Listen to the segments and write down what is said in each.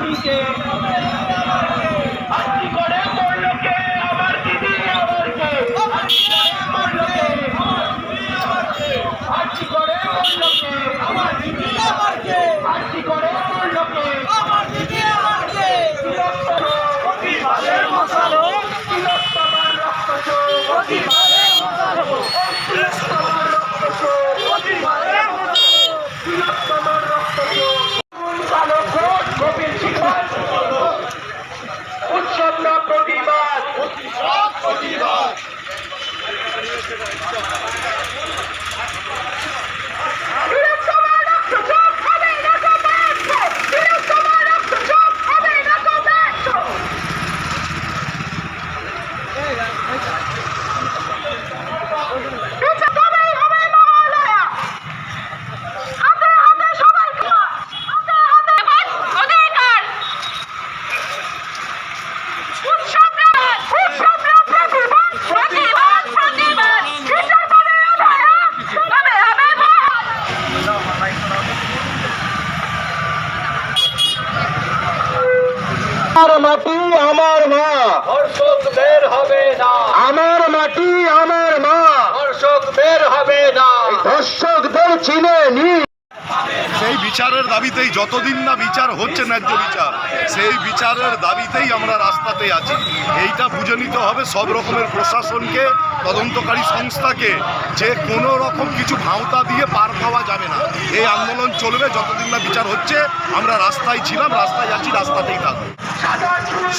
মাটিতে আজকে করে মরলো কে? আমার দিদি আমার কে? আজকে করে মরলো কে? আমার দিদি আমার কে? আমার মাটি আমার মা। ধর্ষক বের হবে না। আমার মাটি আমার মা। ধর্ষক বের হবে না। দর্শকদের চিনে নি। সেই বিচারের দাবিতেই যতদিন না বিচার হচ্ছে ন্যায্য বিচার সেই বিচারের দাবিতেই আমরা রাস্তাতে আছি। এইটা বুঝে নিতে হবে সব রকমের প্রশাসনকে তদন্তকারী সংস্থাকে যে কোনো রকম কিছু ভাওতা দিয়ে পার পাওয়া যাবে না। এই আন্দোলন চলবে যতদিন না বিচার হচ্ছে আমরা রাস্তায় ছিলাম রাস্তায় আছি রাস্তাতেই থাকব।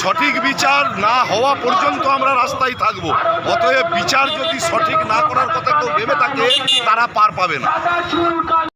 সঠিক বিচার না হওয়া পর্যন্ত আমরা রাস্তায় থাকব। অতএব বিচার যদি সঠিক না করার কথা কেউ ভেবে থাকে, তারা পার পাবে না।